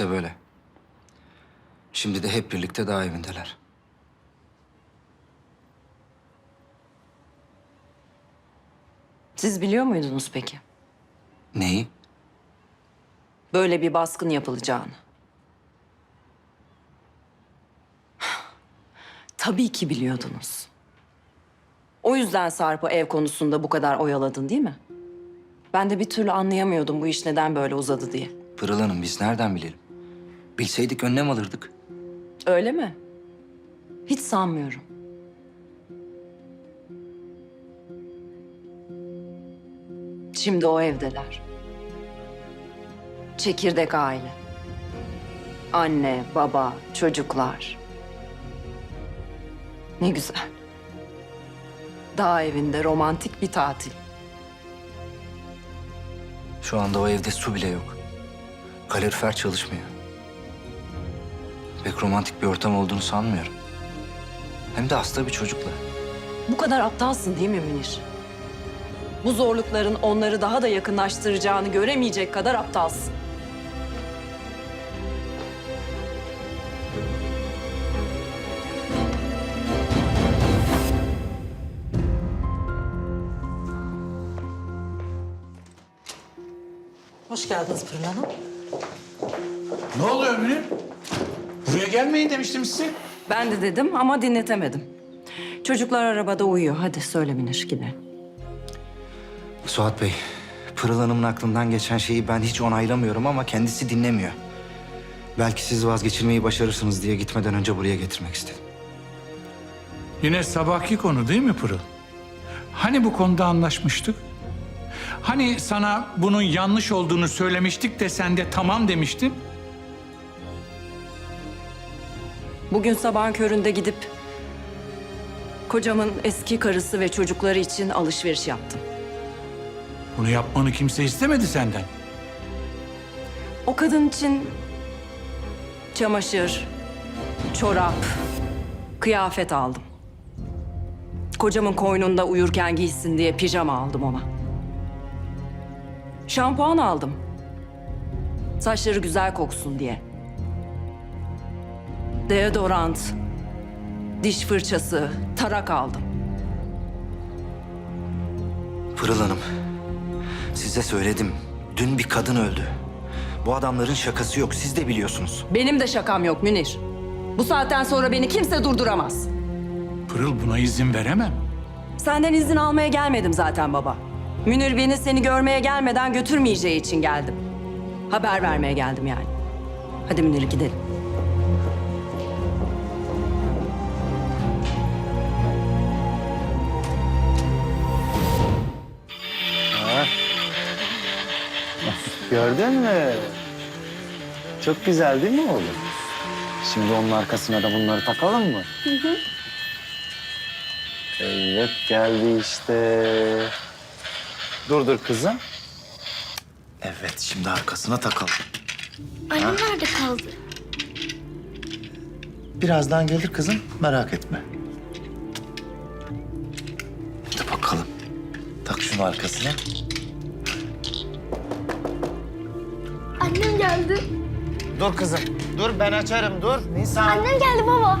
İşte böyle. Şimdi de hep birlikte dağ evindeler. Siz biliyor muydunuz peki? Neyi? Böyle bir baskın yapılacağını. Tabii ki biliyordunuz. O yüzden Sarp'ı ev konusunda bu kadar oyaladın değil mi? Ben de bir türlü anlayamıyordum bu iş neden böyle uzadı diye. Pırıl Hanım biz nereden bilelim? Bilseydik önlem alırdık. Öyle mi? Hiç sanmıyorum. Şimdi o evdeler. Çekirdek aile. Anne, baba, çocuklar. Ne güzel. Dağ evinde romantik bir tatil. Şu anda o evde su bile yok. Kalorifer çalışmıyor. Pek romantik bir ortam olduğunu sanmıyorum. Hem de hasta bir çocukla. Bu kadar aptalsın değil mi Münir? Bu zorlukların onları daha da yakınlaştıracağını göremeyecek kadar aptalsın. Hoş geldiniz Pırıl Hanım. Ne oluyor Münir? Buraya gelmeyin demiştim size. Ben de dedim ama dinletemedim. Çocuklar arabada uyuyor. Hadi söyle Münir gidelim. Suat Bey, Pırıl Hanım'ın aklından geçen şeyi ben hiç onaylamıyorum ama kendisi dinlemiyor. Belki siz vazgeçirmeyi başarırsınız diye gitmeden önce buraya getirmek istedim. Yine sabahki konu değil mi Pırıl? Hani bu konuda anlaşmıştık? Hani sana bunun yanlış olduğunu söylemiştik de sen de tamam demiştin? Bugün sabahın köründe gidip kocamın eski karısı ve çocukları için alışveriş yaptım. Bunu yapmanı kimse istemedi senden. O kadın için çamaşır, çorap, kıyafet aldım. Kocamın koynunda uyurken giysin diye pijama aldım ona. Şampuan aldım. Saçları güzel koksun diye. Deodorant, diş fırçası, tarak aldım. Pırıl Hanım, size söyledim. Dün bir kadın öldü. Bu adamların şakası yok, siz de biliyorsunuz. Benim de şakam yok Münir. Bu saatten sonra beni kimse durduramaz. Pırıl buna izin veremem. Senden izin almaya gelmedim zaten baba. Münir beni seni görmeye gelmeden götürmeyeceği için geldim. Haber vermeye geldim yani. Hadi Münir gidelim. Gördün mü? Çok güzel değil mi oğlum? Şimdi onun arkasına da bunları takalım mı? Hı hı. Evet geldi işte. Dur dur kızım. Evet şimdi arkasına takalım. Annem nerede kaldı? Birazdan gelir kızım merak etme. Hadi bakalım. Tak şunu arkasına. Annem geldi. Dur kızım. Dur ben açarım dur. Nisan. Annem geldi baba.